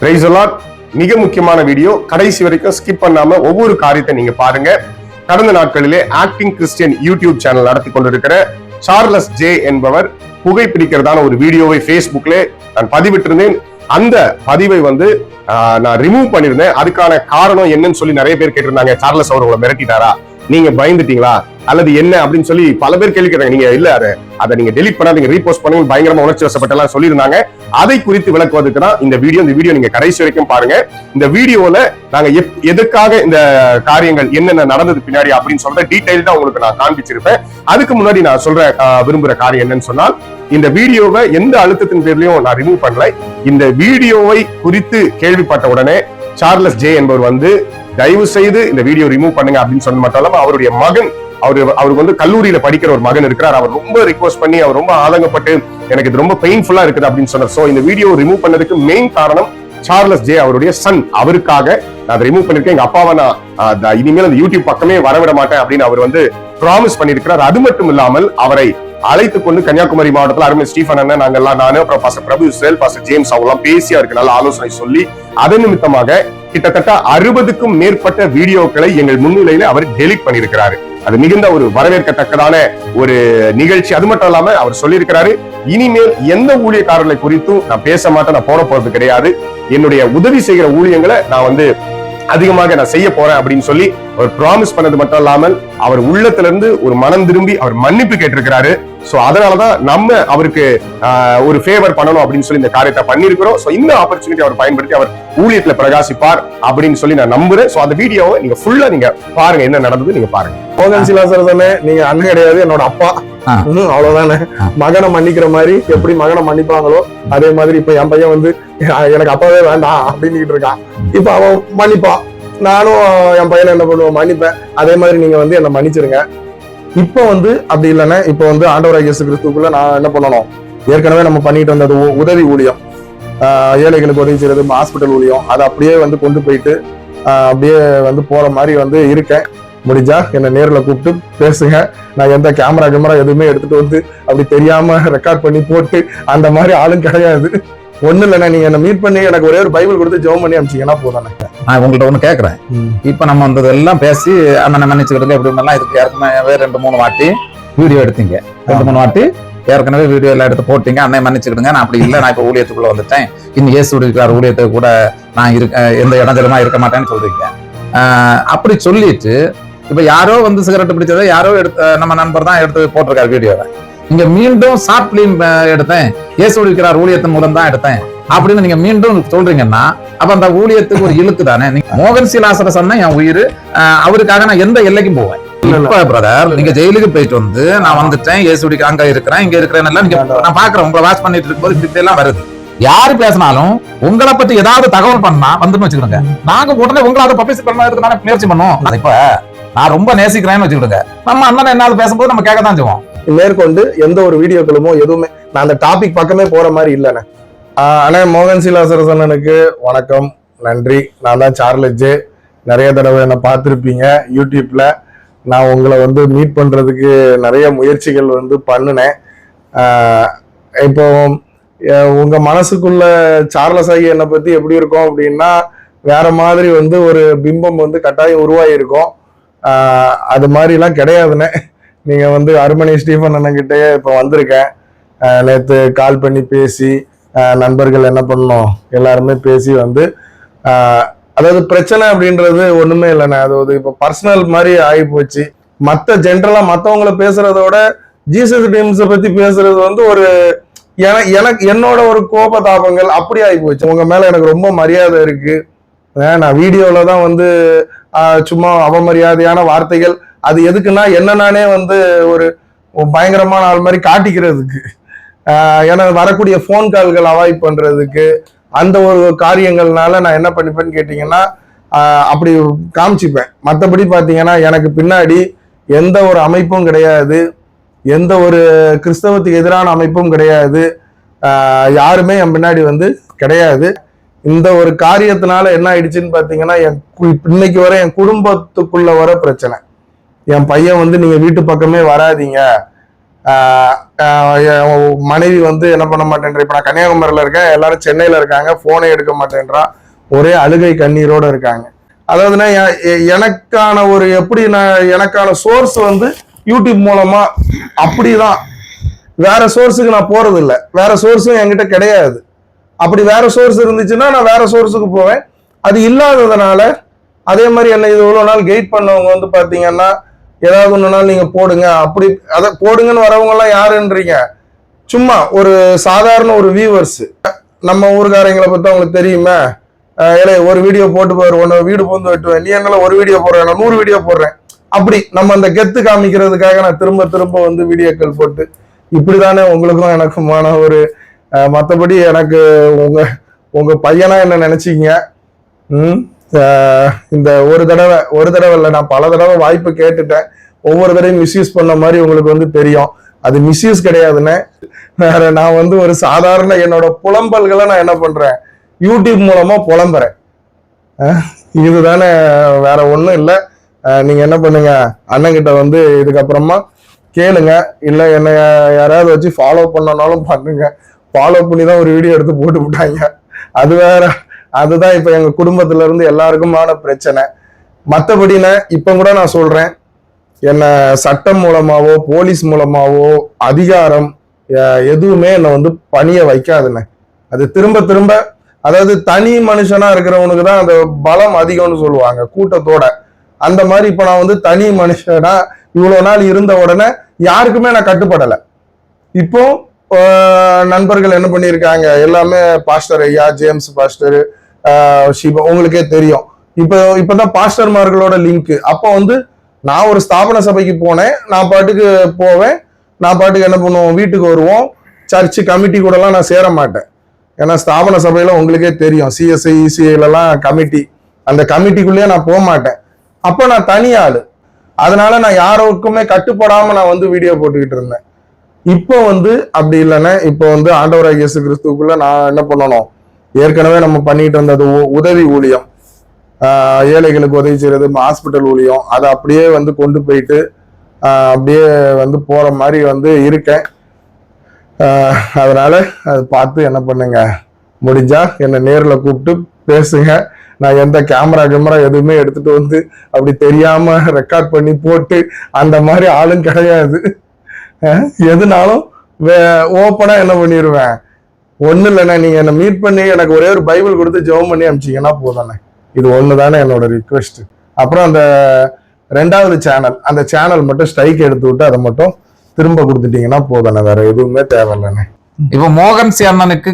Price மிக முக்கியமான video கடைசி வரைக்கும் ஸ்கிப் பண்ணாம ஒவ்வொரு காரியத்தை நீங்க பாருங்க. கடந்த நாட்களிலே ஆக்டிங் கிறிஸ்டியன் யூடியூப் சேனல் நடத்தி கொண்டிருக்கிற சார்லஸ் ஜே என்பவர் புகைப்பிடிக்கிறதான ஒரு வீடியோவை Facebookல நான் பதிவிட்டிருந்தேன். அந்த பதிவை வந்து நான் ரிமூவ் பண்ணியிருந்தேன். அதுக்கான காரணம் என்னன்னு சொல்லி நிறைய பேர் கேட்டிருந்தாங்க. சார்லஸ் அவர் உங்களை மிரட்டிட்டாரா? நீங்க பயந்துட்டீங்களா? அல்லது என்ன அப்படின்னு சொல்லி பல பேர் கேள்வி கேட்டாங்க. நீங்க இல்ல அதை நீங்க டெலிட் பண்ணாதீங்க ரீபோஸ்ட் பண்ணுங்க பயங்கரமா உணர்ச்சி வசப்பட்டெல்லாம் சொல்லியிருந்தாங்க. அதை குறித்து விளக்குவதற்கு தான் இந்த வீடியோ இந்த வீடியோ நீங்க கடைசி வரைக்கும் பாருங்க. இந்த வீடியோல நாங்க எதுக்காக இந்த காரியங்கள் என்னென்ன நடந்தது பின்னாடி அப்படின்னு சொல்ற டீடைல்டா உங்களுக்கு நான் காண்பிச்சிருப்பேன். அதுக்கு முன்னாடி நான் சொல்ற விரும்புற காரியம் என்னன்னு சொன்னால் இந்த வீடியோவை எந்த அழுத்தத்தின் பேர்லயும் நான் ரிமூவ் பண்ணல. இந்த வீடியோவை குறித்து கேள்விப்பட்ட உடனே சார்லஸ் ஜே என்பவர் வந்து தயவு செய்து இந்த வீடியோ ரிமூவ் பண்ணுங்க அப்படின்னு சொன்ன மட்டும் இல்லாம அவருடைய மகன் அவரு அவருக்கு வந்து கல்லூரியில படிக்கிற ஒரு மகன் இருக்கிறார். அவர் ரொம்ப ரிக்வஸ்ட் பண்ணி அவர் ரொம்ப ஆதங்கப்பட்டு எனக்கு இது ரொம்ப பெயின்ஃபுல்லா இருக்குது அப்படின்னு சொன்னார். சோ இந்த வீடியோ ரிமூவ் பண்ணதுக்கு மெயின் காரணம் சார்லஸ் ஜே அவருடைய சன் அவருக்காக நான் அதை ரிமூவ் பண்ணிருக்கேன். எங்க அப்பாவை நான் இனிமேல் அந்த யூடியூப் பக்கமே வரவிட மாட்டேன் அப்படின்னு அவர் வந்து ப்ராமிஸ் பண்ணிருக்கிறார் அது மட்டும் இல்லாமல் அவரை அழைத்து கொண்டு கன்னியாகுமரி மாவட்டத்தில் அருமை ஸ்டீஃபன் அண்ணன் நாங்கெல்லாம் நானே நானு அப்புறம் பாஸ்டர் பிரபு இஸ்ரேல் பாச ஜேம்ஸ் அவங்களாம் பேசி அவருக்கு நல்ல ஆலோசனை சொல்லி அதன் நிமித்தமாக கிட்டத்தட்ட அறுபதுக்கும் மேற்பட்ட வீடியோக்களை எங்கள் முன்னிலையில அவர் டெலிட் பண்ணியிருக்கிறாரு. அது மிகுந்த ஒரு வரவேற்கத்தக்கதான ஒரு நிகழ்ச்சி. அது மட்டும் இல்லாம அவர் சொல்லியிருக்கிறாரு இனிமேல் எந்த ஊழியக்காரர்களை குறித்தும் நான் பேச மாட்டேன் நான் போட போறது கிடையாது. என்னுடைய உதவி செய்கிற ஊழியங்களை நான் வந்து அதிகமாக நான் செய்ய போறேன் அப்படின்னு சொல்லி அவர் ப்ராமிஸ் பண்ணது மட்டும் இல்லாமல் அவர் உள்ளத்துல இருந்து ஒரு மனம் திரும்பி அவர் மன்னிப்பு கேட்டிருக்கிறாரு. சோ அதனாலதான் நம்ம அவருக்கு ஒரு ஃபேவர் பண்ணணும் அப்படின்னு சொல்லி இந்த காரியத்தை பண்ணிருக்கிறோம் சோ இந்த ஆப்பர்ச்சுனிட்டி அவர் பயன்படுத்தி அவர் ஊழியத்துல பிரகாசிப்பார் அப்படின்னு சொல்லி நான் நம்புறேன். சோ அந்த வீடியோவை நீங்க ஃபுல்லா நீங்க பாருங்க என்ன நடந்தது நீங்க பாருங்க. மோகன் சிலாசர் தானே நீங்க அண்ணன் கிடையாது என்னோட அப்பா. அவ்வளவுதானே. மகனை மன்னிக்கிற மாதிரி எப்படி மகனை மன்னிப்பாங்களோ அதே மாதிரி இப்ப என் பையன் வந்து "அஹ், எனக்கு அப்பாவே வேண்டாம் அப்படின்னு இருக்கான். இப்ப அவன் மன்னிப்பான் நானும் என் பையனை என்ன பண்ணுவேன் மன்னிப்பேன். அதே மாதிரி நீங்க வந்து என்ன மன்னிச்சிருங்க. இப்ப வந்து அப்படி இல்லைன்னா இப்ப வந்து ஆண்டவராக இயேசு கிறிஸ்துக்குள்ள நான் என்ன பண்ணணும்? ஏற்கனவே நம்ம பண்ணிட்டு வந்தது உதவி ஊழியம். ஆஹ் ஏழைகளுக்கு உதவி செய்யறது ஹாஸ்பிட்டல் ஊழியம். அதை அப்படியே வந்து கொண்டு போயிட்டு அப்படியே வந்து போற மாதிரி வந்து இருக்கேன். முடிஞ்சா என்னை நேர்ல கூப்பிட்டு பேசுங்க. நான் எந்த கேமரா கேமரா எதுவுமே எடுத்துட்டு வந்து அப்படி தெரியாம ரெக்கார்ட் பண்ணி போட்டு அந்த மாதிரி ஆளும் கிடையாது. ஒண்ணு இல்லைண்ணா நீங்க என்ன மீட் பண்ணி எனக்கு ஒரே ஒரு பைபிள் கொடுத்து ஜெபம் பண்ணி அனுப்பிச்சீங்கன்னா போதானே நான் உங்கள்ட்ட ஒண்ணு கேக்குறேன். இப்ப நம்ம வந்தது எல்லாம் பேசி அண்ணனை மன்னிச்சுக்கிட்டு எப்படி எல்லாம் இதுக்கு ஏற்கனவே ரெண்டு மூணு வாட்டி வீடியோ எடுத்தீங்க. ரெண்டு மூணு வாட்டி ஏற்கனவே வீடியோ எல்லாம் எடுத்து போட்டீங்க. அண்ணனை மன்னிச்சுக்கிடுங்க. நான் அப்படி இல்லை நான் இப்ப ஊழியத்துக்குள்ள வந்துட்டேன். இன்னும் இயேசு இருக்கிறார் ஊழியத்துக்கு கூட நான் இருக்க எந்த இடைஞ்சலமா இருக்க மாட்டேன்னு சொல்றீங்க. ஆஹ் அப்படி சொல்லிட்டு இப்ப யாரோ வந்து சிகரெட் பிடிச்சதை யாரோ எடுத்து நம்ம நண்பர் தான் எடுத்து போட்டிருக்காரு வீடியோவை இங்க மீண்டும் ஷார்ட் பிலிம் எடுத்தேன். இயேசு இருக்கிறார் ஊழியத்தின் மூலம் தான் எடுத்தேன். அப்படின்னு நீங்க மீண்டும் சொல்றீங்கன்னா அப்ப அந்த ஊழியத்துக்கு ஒரு இழுக்கு தானே? நீங்க மோகன் சீலாசர சொன்ன என் உயிர் அவருக்காக நான் எந்த எல்லைக்கும் போவேன். இப்ப பிரதர் நீங்க ஜெயிலுக்கு போயிட்டு வந்து நான் வந்துட்டேன் இயேசுடிக்கு அங்க இருக்கிறேன் இங்க இருக்கிறேன் எல்லாம் நீங்க நான் பாக்குறேன். உங்களை வாட்ச் பண்ணிட்டு இருக்கும்போது இப்படி எல்லாம் வருது. யாரு பேசினாலும் உங்களை பத்தி ஏதாவது தகவல் பண்ணா வந்துன்னு வச்சுக்கிடுங்க நாங்க உடனே உங்களை அதை பப்ளிசிட் பண்ண தானே முயற்சி பண்ணோம். அது இப்ப நான் ரொம்ப நேசிக்கிறேன்னு வச்சுக்கிடுங்க. நம்ம அண்ணன் என்னாவது பேசும்போது நம்ம கேட்க தான் செய்வோம். மேற்கொண்டு எந்த ஒரு வீடியோக்களுமோ எதுவுமே நான் அந்த டாபிக் பக்கமே போற மாதிரி இல்லைண்ணே. அண்ணே மோகன் சீலாசரஸ் அண்ணனுக்கு வணக்கம் நன்றி. நான் தான் சார்லஸ் ஜே நிறைய தடவை என்னை பார்த்துருப்பீங்க யூடியூப்ல. நான் உங்களை வந்து மீட் பண்றதுக்கு நிறைய முயற்சிகள் வந்து பண்ணினேன். ஆஹ் இப்போ அஹ் உங்க மனசுக்குள்ள சார்லஸ் ஆகி என்னை பத்தி எப்படி இருக்கும் அப்படின்னா வேற மாதிரி வந்து ஒரு பிம்பம் வந்து கட்டாயம் உருவாகி இருக்கும் ஆஹ் அது மாதிரிலாம் கிடையாதுண்ணே நீங்கள் வந்து அருமணி ஸ்டீஃபன் அண்ணன்கிட்டயே இப்போ வந்திருக்கேன். நேற்று கால் பண்ணி பேசி நண்பர்கள் என்ன பண்ணோம் எல்லாருமே பேசி வந்து அதாவது பிரச்சனை அப்படின்றது ஒன்றுமே இல்லைண்ணே. அதாவது இப்போ பர்சனல் மாதிரி ஆகி போச்சு மற்ற ஜென்ரலாக மற்றவங்கள பேசுகிறதோட ஜீசஸ் டீம்ஸை பற்றி பேசுறது வந்து ஒரு என- எனக்கு என்னோட ஒரு கோபதாபங்கள் அப்படி ஆகி போச்சு உங்கள் மேலே எனக்கு ரொம்ப மரியாதை இருக்குது நான் வீடியோவில் தான் வந்து சும்மா அவமரியாதையான வார்த்தைகள். அது எதுக்குன்னா என்ன நானே வந்து ஒரு பயங்கரமான ஆள் மாதிரி காட்டிக்கிறதுக்கு. ஏன்னா வரக்கூடிய ஃபோன் கால்கள் அவாய்ட் பண்ணுறதுக்கு அந்த ஒரு காரியங்கள்னால நான் என்ன பண்ணிப்பேன்னு கேட்டிங்கன்னா அப்படி காமிச்சிப்பேன். மற்றபடி பார்த்தீங்கன்னா எனக்கு பின்னாடி எந்த ஒரு அமைப்பும் கிடையாது. எந்த ஒரு கிறிஸ்தவத்துக்கு எதிரான அமைப்பும் கிடையாது. யாருமே என் பின்னாடி வந்து கிடையாது. இந்த ஒரு காரியத்தினால என்ன ஆயிடுச்சுன்னு பார்த்தீங்கன்னா என் கு- இன்னைக்கு வர என் குடும்பத்துக்குள்ள வர பிரச்சனை. என் பையன் வந்து நீங்க வீட்டு பக்கமே வராதீங்க. மனைவி வந்து என்ன பண்ண மாட்டேன்றா இப்ப நான் கன்னியாகுமரியில இருக்கேன் எல்லாரும் சென்னையில இருக்காங்க போனே எடுக்க மாட்டேன்றா ஒரே அழுகை கண்ணீரோட இருக்காங்க. அதாவதுன்னா எனக்கான ஒரு எப்படி நான் எனக்கான சோர்ஸ் வந்து யூடியூப் மூலமா அப்படிதான். வேற சோர்ஸுக்கு நான் போறது இல்லை வேற சோர்ஸும் என்கிட்ட கிடையாது. அப்படி வேற சோர்ஸ் இருந்துச்சுன்னா நான் வேற சோர்ஸுக்கு போவேன். அது இல்லாததுனால அதே மாதிரி என்ன இது இவ்வளோ நாள் கைட் பண்ணவங்க வந்து பார்த்தீங்கன்னா ஏதாவது ஒன்று நாள் போடுங்க. அப்படி அதை போடுங்கன்னு வரவங்கலாம் யாருன்றீங்க? சும்மா ஒரு சாதாரண ஒரு வியூவர்ஸ் நம்ம ஊருக்காரங்களை பற்றி அவங்களுக்கு தெரியுமே? அஹ் ஒரு வீடியோ போட்டு போயிரு ஒன்று வீடு பூந்து வெட்டுவேன். நீ என்னால ஒரு வீடியோ போடுறேன் நான் நூறு வீடியோ போடுறேன். அப்படி நம்ம அந்த கெத்து காமிக்கிறதுக்காக நான் திரும்ப திரும்ப வந்து வீடியோக்கள் போட்டு இப்படிதானே உங்களுக்கும் எனக்குமான ஒரு மற்றபடி எனக்கு உங்கள் உங்கள் பையனா என்ன நினச்சிங்க? ம்? இந்த ஒரு தடவை ஒரு தடவை இல்லை நான் பல தடவை வாய்ப்பு கேட்டுட்டேன். ஒவ்வொரு தடவையும் மிஸ்யூஸ் பண்ண மாதிரி உங்களுக்கு வந்து தெரியும். அது மிஸ்யூஸ் கிடையாதுன்னு. வேற நான் வந்து ஒரு சாதாரண என்னோட புலம்பல்களை நான் என்ன பண்ணுறேன் யூடியூப் மூலமாக புலம்புறேன். இதுதானே வேற ஒன்றும் இல்லை. நீங்கள் என்ன பண்ணுங்க? அண்ணங்கிட்ட வந்து இதுக்கப்புறமா கேளுங்க. இல்லை என்னை யாராவது வச்சு ஃபாலோ பண்ணனாலும் பண்ணுங்க. ஃபாலோ பண்ணி தான் ஒரு வீடியோ எடுத்து போட்டு விட்டாங்க. அது வேற அதுதான் இப்போ எங்கள் குடும்பத்துல இருந்து எல்லாருக்குமான பிரச்சனை. மத்தபடின இப்போ கூட நான் சொல்கிறேன் என்னை சட்டம் மூலமாவோ போலீஸ் மூலமாவோ அதிகாரம் எதுவுமே என்னை வந்து பணிய வைக்காதுண்ணே அது திரும்ப திரும்ப அதாவது தனி மனுஷனா இருக்கிறவனுக்கு தான் அந்த பலம் அதிகம்னு சொல்லுவாங்க கூட்டத்தோட. அந்த மாதிரி இப்போ நான் வந்து தனி மனுஷனா இவ்வளோ நாள் இருந்த உடனே யாருக்குமே நான் கட்டுப்படலை. இப்போ நண்பர்கள் என்ன பண்ணியிருக்காங்க? எல்லாமே பாஸ்டர் ஐயா ஜேம்ஸ் பாஸ்டர் சிவா உங்களுக்கே தெரியும். இப்போ இப்பதான் பாஸ்டர்மார்களோட லிங்க் அப்போ வந்து நான் ஒரு ஸ்தாபன சபைக்கு போனேன். நான் பாட்டுக்கு போவேன். நான் பாட்டுக்கு என்ன பண்ணுவோம்? வீட்டுக்கு வருவோம். சர்ச்சு கமிட்டி கூடலாம் நான் சேர மாட்டேன். ஏன்னா ஸ்தாபன சபையில உங்களுக்கே தெரியும். சிஎஸ்ஐ இசிஐலலாம் கமிட்டி. அந்த கமிட்டிக்குள்ளேயே நான் போக மாட்டேன். அப்போ நான் தனி ஆள் அதனால நான் யாருக்குமே கட்டுப்படாமல் நான் வந்து வீடியோ போட்டுக்கிட்டு இருந்தேன். இப்போ வந்து அப்படி இல்லைன்னா இப்போ வந்து ஆண்டவராக இயேசு கிறிஸ்துக்குள்ள நான் என்ன பண்ணணும்? ஏற்கனவே நம்ம பண்ணிட்டு இருந்தது உ- உதவி ஊழியம். ஏழைகளுக்கு உதவி செய்யறது ஹாஸ்பிட்டல் ஊழியம். அதை அப்படியே வந்து கொண்டு போயிட்டு அப்படியே வந்து போற மாதிரி வந்து இருக்கேன். அதனால அது பார்த்து என்ன பண்ணுங்க? முடிஞ்சா என்னை நேரில் கூப்பிட்டு பேசுங்க. நான் எந்த கேமரா கேமரா எதுவுமே எடுத்துட்டு வந்து அப்படி தெரியாம ரெக்கார்ட் பண்ணி போட்டு அந்த மாதிரி ஆளும் கிடையாது. எதுனாலும் ஓப்பனா என்ன பண்ணிடுவேன் ஒன்றும் இல்லைண்ணே நீங்க என்னை மீட் பண்ணி எனக்கு ஒரே ஒரு பைபிள் கொடுத்து ஜெபம் பண்ணி அனுப்பிச்சீங்கன்னா போதானே இது ஒன்று தானே என்னோட ரிக்வெஸ்ட் அப்புறம் அந்த ரெண்டாவது சேனல் அந்த சேனல் மட்டும் ஸ்ட்ரைக் எடுத்து விட்டு அதை மட்டும் திரும்ப கொடுத்துட்டீங்கன்னா போதானே வேற எதுவுமே தேவையில்லைண்ணே. இப்போ மோகன் சி அண்ணனுக்கு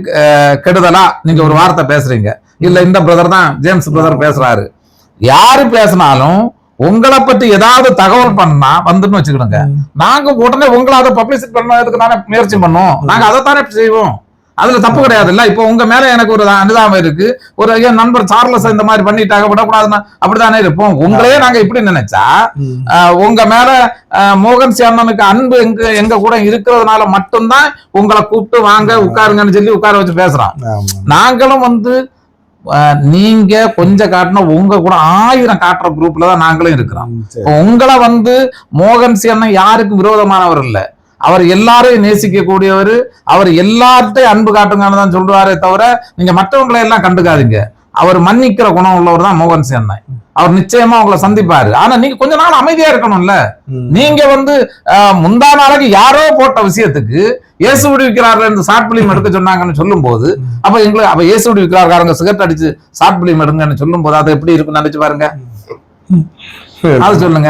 கெடுதலா நீங்க ஒரு வார்த்தை பேசுறீங்க. இல்ல இந்த பிரதர் தான் ஜேம்ஸ் பிரதர் பேசுறாரு. யாரு பேசினாலும் உங்களை பத்தி ஏதாவது தகவல் பண்ணா வந்துன்னு வச்சுக்கிடுங்க. நாங்க உடனே உங்களை அதை பப்ளிசிட்டி பண்ணதுக்கு தானே முயற்சி பண்ணோம். நாங்க அதை தானே செய்வோம். அதுல தப்பு கிடையாது இல்ல இப்போ உங்க மேல எனக்கு ஒரு அனுதாபம் இருக்கு. ஒரு ஐயா நண்பர் சார்லஸ் இந்த மாதிரி பண்ணிட்டாங்க விடக்கூடாதுன்னா அப்படித்தானே இருப்போம். உங்களையே நாங்க இப்படி நினைச்சா உங்க மேல மோகன் சி அண்ணனுக்கு அன்பு எங்க எங்க கூட இருக்கிறதுனால மட்டும்தான் உங்களை கூப்பிட்டு வாங்க உட்காருங்கன்னு சொல்லி உட்கார வச்சு பேசுறோம் நாங்களும் வந்து நீங்க கொஞ்சம் காட்டின உங்க கூட ஆயிரம் காட்டுற குரூப்ல தான் நாங்களும் இருக்கிறோம். உங்களை வந்து மோகன் சி அண்ணன் யாருக்கும் விரோதமானவர் இல்ல. அவர் எல்லாரையும் நேசிக்க கூடியவர் அவர் எல்லார்ட்டையும் அன்பு காட்டுங்கன்னு தான் சொல்றாரே தவிர நீங்க மற்றவங்களை எல்லாம் கண்டுக்காதீங்க. அவர் மன்னிக்கிற குணம் உள்ளவர் தான் மோகன் சி அண்ணன் அவர் நிச்சயமா உங்களை சந்திப்பாரு. ஆனா நீங்க கொஞ்ச நாள் அமைதியா இருக்கணும்ல. நீங்க வந்து முந்தா நாளைக்கு யாரோ போட்ட விஷயத்துக்கு இயேசு விடுவிக்கிறார்கள் என்று ஷார்ட் பிலிம் எடுக்க சொன்னாங்கன்னு சொல்லும் போது அப்ப எங்களுக்கு அப்ப இயேசு விடுவிக்கிறாருக்காரங்க சிகரெட் அடிச்சு ஷார்ட் பிலிம் எடுங்கன்னு சொல்லும் போது அது எப்படி இருக்குன்னு நினைச்சு பாருங்க. அது சொல்லுங்க.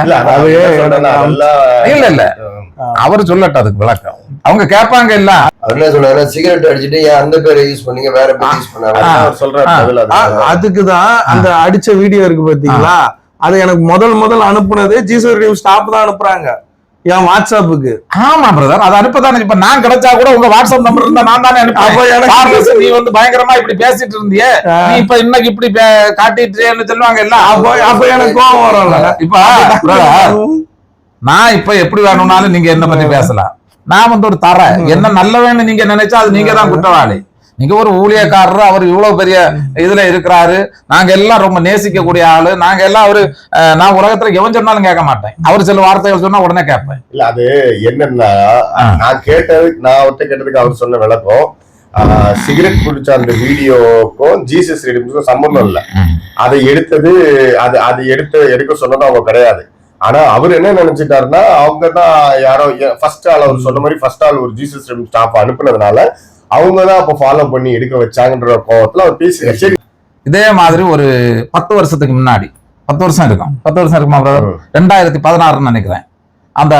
இல்ல இல்ல இல்ல. அவர் சொல்லட்டும் அதுக்கு விளக்கம். அவங்க கேட்பாங்க இல்ல. அவர் என்ன சொன்னாரு சிகரெட் அடிச்சிட்டு ஏன் அந்த பேரை யூஸ் பண்ணீங்க? வேற பேர் யூஸ் பண்ணாங்க அதுதான். அதுக்குதான் அந்த அடிச்ச வீடியோ இருக்கு பாத்தீங்களா? அது எனக்கு முதல் முதல் அனுப்புனது ஜீசோ ஸ்டாப் தான் அனுப்புறாங்க. என் வாட்ஸ்அப்புக்கு. ஆமா பிரதர் அது அனுப்பதானே. இப்ப நான் கிடைச்சா கூட உங்க வாட்ஸ்அப் நம்பர் இருந்தா நான் தானே சார்லஸ், நீ வந்து பயங்கரமா இப்படி பேசிட்டு இருந்தியே. நீ இப்ப இன்னைக்கு இப்படி காட்டிட்டேன்னு சொல்லுவாங்க இல்ல அப்ப அப்ப எனக்கு கோவம் வரும்ல இப்ப நான் இப்ப எப்படி வேணும்னாலும் நீங்க என்ன பத்தி பேசலாம். நான் வந்து ஒரு தர. என்ன நல்லவன்னு நீங்க நினைச்சா அது நீங்க தான் குற்றவாளி. நீங்க ஒரு ஊழியக்காரர் அவர் இவ்வளவு பெரிய இதுல இருக்கிறாரு. நாங்க எல்லாம் ரொம்ப நேசிக்கக்கூடிய ஆளு. நாங்க எல்லாம் அவரு நான் உலகத்துல எவன் சொன்னாலும் கேட்க மாட்டேன். அவர் சில வார்த்தைகள் சொன்னா உடனே கேட்பேன். இல்ல அது என்னன்னா. நான் கேட்டது நான் அவர்கிட்ட கேட்டதுக்கு அவர் சொன்ன விளக்கம் சிகரெட் குடிச்ச அந்த வீடியோக்கும் ஜீசஸ் ரீடிங்ஸுக்கும் சம்பந்தம் இல்ல. அதை எடுத்தது அது அது எடுத்து எடுக்க சொன்னது அவங்க கிடையாது. ஆனா அவர் என்ன நினைச்சிட்டாருன்னா அவங்க தான் யாரோ ஃபர்ஸ்ட் ஆள் அவர் சொன்ன மாதிரி ஃபர்ஸ்ட் ஆள் ஒரு ஜீசஸ் ஸ்டாஃப் அனுப்புனதுனால அவங்க தான் அப்ப ஃபாலோ பண்ணி எடுக்க வச்சாங்கன்ற கோவத்துல அவர் பேசி சரி. இதே மாதிரி ஒரு பத்து வருஷத்துக்கு முன்னாடி பத்து வருஷம் இருக்கும். பத்து வருஷம் இருக்குமா? ம். ரெண்டாயிரத்தி பதினாறுன்னு நினைக்கிறேன். அந்த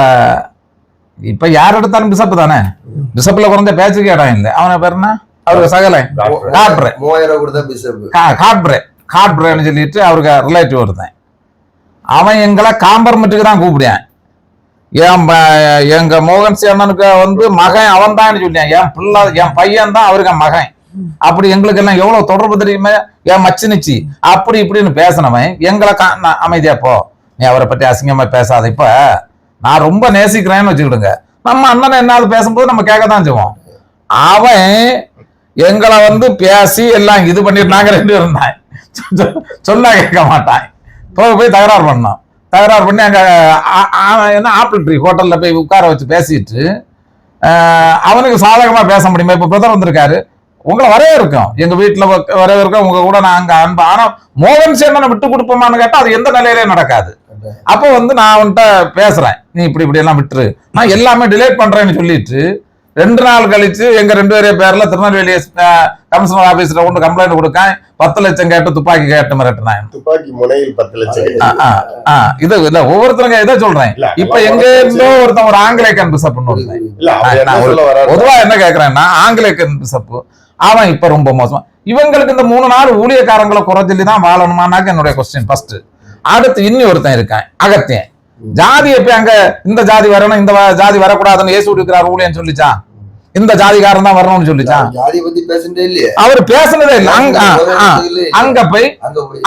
இப்ப யார் எடுத்தாலும் பிசப்பு தானே? பிசப்ல குறைஞ்ச பேச்சுக்கு இடம் இல்லை. அவன பேர் என்ன? அவருக்கு சகலை. காட்ரு. மூவாயிரம் கொடுத்தா பிசப் காட்ப்ரே காட்ப்ரேன்னு சொல்லிட்டு அவருக்கு ரிலேட்டிவ் ஒருத்தன். அவன் எங்களை காம்பர்மெட்டுக்கு தான் கூப்பிடுவான். என் ப- எங்க மோகன் சி வந்து மகன் அவன் தான் சொல்லியான் என் பிள்ளை என் பையன் தான் அவருக்கு மகன். அப்படி எங்களுக்கு எல்லாம் எவ்வளவு தொடர்பு தெரியுமே? என் மச்சினிச்சி. அப்படி இப்படின்னு பேசினவன் எங்களை கா- நான் அமைதியா போ. நீ அவரை பத்தி அசிங்கமா பேசாத இப்ப. நான் ரொம்ப நேசிக்கிறேன்னு வச்சுக்கிடுங்க. நம்ம அண்ணனை என்னால் பேசும்போது நம்ம கேட்க தான் செய்வோம். அவன் எங்களை வந்து பேசி எல்லாம் இது பண்ணிட்டு நாங்க ரெண்டு பேரும் தான். சொன்னா கேட்க மாட்டான். போய் போய் தகராறு பண்ணோம் தகராறு பண்ணி அங்கே ஆ- ஆ- என்ன ஆப்பிள் ட்ரீ ஹோட்டலில் போய் உட்கார வச்சு பேசிட்டு அவனுக்கு சாதகமாக பேச முடியுமா? இப்போ பிரதர் வந்திருக்காரு. உங்களை வரவே இருக்கும் எங்கள் வீட்டில் வ- வரவே இருக்கும் உங்கள் கூட நான் அங்கே அன்பு ஆனால் மோகன் சேனனை விட்டு கொடுப்போமான்னு கேட்டால் அது எந்த நிலையிலே நடக்காது. அப்போ வந்து நான் அவன்கிட்ட பேசுகிறேன் நீ இப்படி இப்படி எல்லாம் விட்டுரு. நான் எல்லாமே டிலேட் பண்ணுறேன்னு சொல்லிட்டு ரெண்டு நாள் கழிச்சு எங்க ரெண்டு பேரே பேர்ல திருநெல்வேலி கமிஷனர் ஆபீஸ்ல கொண்டு கம்ப்ளைண்ட் கொடுக்கேன். பத்து லட்சம் கேட்டு துப்பாக்கி கேட்டு மிரட்டினேன். துப்பாக்கி முனையில் பத்து லட்சம் இது இல்ல ஒவ்வொருத்தருங்க இதை சொல்றேன். இப்ப எங்க இருந்தோ ஒருத்தன் ஒரு சொல்ல வர்றாரு பொதுவா என்ன கேக்குறேன்னா ஆங்கிலேயன் பிசப்பு அவன் இப்ப ரொம்ப மோசம் இவங்களுக்கு இந்த மூணு நாள் ஊழியக்காரங்களை குறை சொல்லி தான் வாழணுமானாக்க என்னுடைய கொஸ்டின் ஃபர்ஸ்ட் அடுத்து இன்னி ஒருத்தன் இருக்கான் அகத்தியன். ஜாதி எப்ப அங்க இந்த ஜாதி வரணும் இந்த ஜாதி வரக்கூடாதுன்னு ஏசு இருக்கிறார் ஊழியன் சொல்லிச்சான் இந்த ஜாதிகாரன் தான் வரணும்னு சொல்லிச்சான் ஜாதி பத்தி பேசுறதே இல்லையே. அவர் பேசுனதே இல்லை. அங்க. அங்க போய்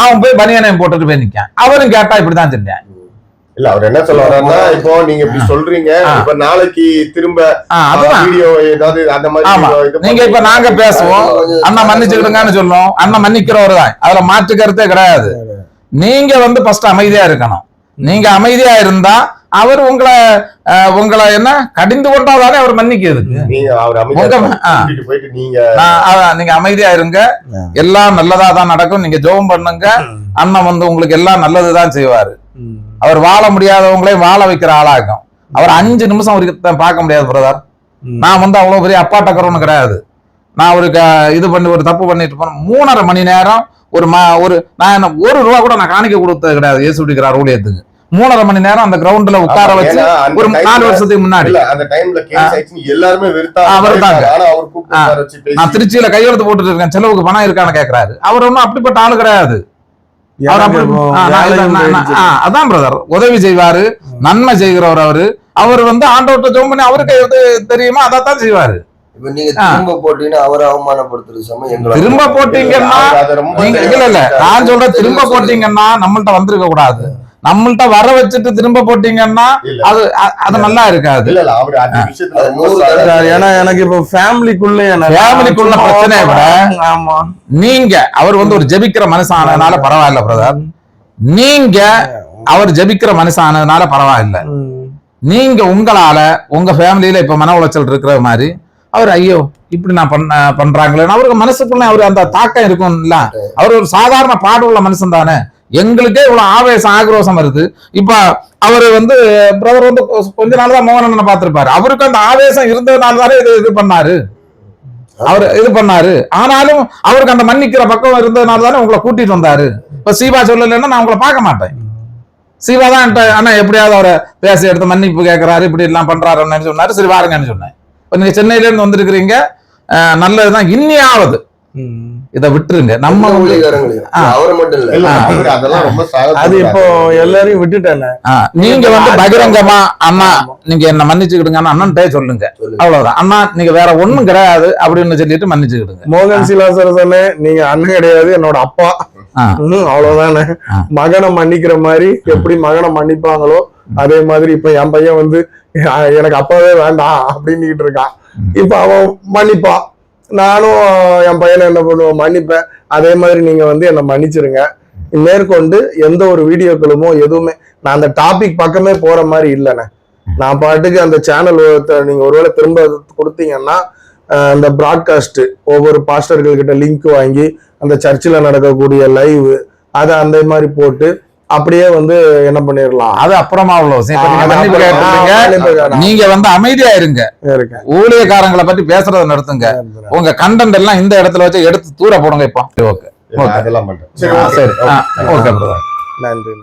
அவன் போய் பனியனை போட்டுட்டு போய் நிக்கான் அவரும் கேட்டா இப்படிதான் சொன்னேன் இல்ல அவர் என்ன சொல்ல வர்றாருன்னா இப்போ நீங்க இப்படி சொல்றீங்க. இப்ப நாளைக்கு திரும்ப வீடியோ ஏதாவது அந்த மாதிரி நீங்க இப்ப நாங்க பேசுவோம். அண்ணா மன்னிச்சுக்கிடுங்கன்னு சொல்லுவோம் அண்ணன் மன்னிக்கிறவர் தான். அதுல மாற்று கருத்தே கிடையாது நீங்க வந்து ஃபர்ஸ்ட் அமைதியா இருக்கணும். நீங்க அமைதியா இருந்தா அவர் உங்களை உங்களை என்ன கடிந்து மன்னிக்கிறதுக்கு நீங்க அவர் போயிட்டு நீங்க அமைதியா இருங்க. எல்லாம் நல்லதா தான் நடக்கும். நீங்க ஜெபம் பண்ணுங்க. அண்ணன் வந்து உங்களுக்கு எல்லாம் நல்லதுதான் செய்வாரு. அவர் வாழ முடியாதவங்களையும் வாழ வைக்கிற ஆளாகும். அவர் அஞ்சு நிமிஷம் அவருக்கு பார்க்க முடியாது பிரதர் நான் வந்து அவ்வளவு பெரிய அப்பாட்டக்கிறவனு கிடையாது. நான் ஒரு க- இது பண்ணி ஒரு தப்பு பண்ணிட்டு போனேன் மூணரை மணி நேரம் ஒரு ம ஒரு நான் என்ன ஒரு ரூபா கூட நான் காணிக்க கொடுத்தது கிடையாது. இயேசு குடிக்கிறார் ஊழியத்துக்கு. மூணரை மணி நேரம் அந்த கிரவுண்ட்ல உட்கார வச்சு ஒரு நாலு வருஷத்துக்கு முன்னாடி. அந்த டைம்ல எல்லாருமே வெறுத்தாங்க. நான் திருச்சியில கையெழுத்து போட்டுட்டு இருக்கேன். செலவுக்கு பணம் இருக்கான்னு கேக்குறாரு. அவர் ஒன்றும் அப்படிப்பட்ட ஆளு கிடையாது. அதான் பிரதர் உதவி செய்வாரு. நன்மை செய்கிறவர் அவரு. அவர் வந்து ஆண்டவர்கிட்ட ஜோம் பண்ணி அவருக்கு எது தெரியுமா? அதைத்தான் செய்வாரு. இப்ப நீங்க. திரும்ப போட்டீங்கன்னா அவரை அவமானப்படுத்துறது சமயம் திரும்ப போட்டீங்கன்னா நீங்க இல்ல இல்ல. நான் சொல்றேன் திரும்ப போட்டீங்கன்னா நம்மள்ட்ட வந்திருக்க கூடாது. நம்மள்ட்ட வர வச்சுட்டு திரும்ப போட்டீங்கன்னா. அது அது நல்லா இருக்காது. ஏன்னா எனக்கு இப்போ ஃபேமிலிக்குள்ள Familyக்குள்ள பிரச்சனையை விட ஆமா. நீங்க அவர் வந்து ஒரு ஜெபிக்கிற மனுஷன் ஆனதுனால பரவாயில்ல பிரதர் நீங்க அவர் ஜெபிக்கிற மனுஷன் ஆனதுனால பரவாயில்ல நீங்க உங்களால உங்க ஃபேமிலியில இப்ப மன உளைச்சல் இருக்கிற மாதிரி அவர் ஐயோ இப்படி நான் பண்ண பண்றாங்களே. அவருக்கு மனசுக்குள்ள அவர் அந்த தாக்கம் இருக்கும்ல. அவர் ஒரு சாதாரண பாடுள்ள மனுஷன் தானே. எங்களுக்கே இவ்வளவு ஆவேசம் ஆக்ரோஷம் வருது. இப்ப அவர் வந்து பிரதர் வந்து கொ- கொஞ்ச நாள் தான் மோகனனை பார்த்திருப்பாரு. அவருக்கு அந்த ஆவேசம் இருந்ததுனால தானே இது இது பண்ணாரு. அவர் இது பண்ணாரு. ஆனாலும் அவருக்கு அந்த மன்னிக்கிற பக்கம் இருந்ததுனால தானே உங்களை கூட்டிட்டு வந்தாரு. இப்ப சீபா சொல்லலைன்னா நான் உங்களை பார்க்க மாட்டேன். சீவா தான் என்கிட்ட, அண்ணா எப்படியாவது அவரை பேசி எடுத்து மன்னிப்பு கேட்கறாரு இப்படி எல்லாம் பண்றாருன்னு சொன்னாரு. சரி வாருங்கன்னு சொன்னேன். இப்ப நீங்க சென்னையில இருந்து வந்திருக்கிறீங்க நல்லதுதான். இன்னியாவது இதை விட்டுருங்க. நம்ம அது இப்போ எல்லாரையும் விட்டுட்டேனே. நீங்க வந்து பகிரங்கமா அண்ணா நீங்க என்ன மன்னிச்சுக்கிடுங்க அண்ணன்ட்டே சொல்லுங்க. சொல்லுங்க. அவ்வளவுதான். அண்ணா நீங்க வேற ஒண்ணும் கிடையாது அப்படின்னு சொல்லிட்டு மன்னிச்சுக்கிடுங்க. மோகன் சிலாசரசனே நீங்க அண்ணன் கிடையாது என்னோட அப்பா. அவ்வளவுதானே. மகனை மன்னிக்கிற மாதிரி எப்படி மகனை மன்னிப்பாங்களோ அதே மாதிரி இப்ப என் பையன் வந்து எனக்கு அப்பாவே வேண்டாம் அப்படின்னுட்டு இருக்கான். இப்ப அவன் மன்னிப்பான். நானும் என் பையனை என்ன பண்ணுவோம் மன்னிப்பேன். அதே மாதிரி நீங்க வந்து என்னை மன்னிச்சிருங்க. மேற்கொண்டு எந்த ஒரு வீடியோக்களுமோ எதுவுமே நான் அந்த டாபிக் பக்கமே போற மாதிரி இல்லைண்ணே. நான் பாட்டுக்கு அந்த சேனல் நீங்க ஒருவேளை திரும்ப கொடுத்தீங்கன்னா அந்த ப்ராட்காஸ்ட் ஒவ்வொரு பாஸ்டர்கள் கிட்ட லிங்க் வாங்கி அந்த சர்ச்சில் நடக்கக்கூடிய லைவ் அதை அந்த மாதிரி போட்டு அப்படியே வந்து என்ன பண்ணிடலாம். அது அப்புறமா உள்ள விஷயம் நீங்க வந்து அமைதியா இருங்க. ஊழியக்காரங்களை பத்தி பேசுறத நிறுத்துங்க. உங்க கண்டென்ட் எல்லாம் இந்த இடத்துல வச்சு எடுத்து தூர போடுங்க இப்போ. ஓகே ஓகே அதெல்லாம் சரி. ஓகே. நன்றி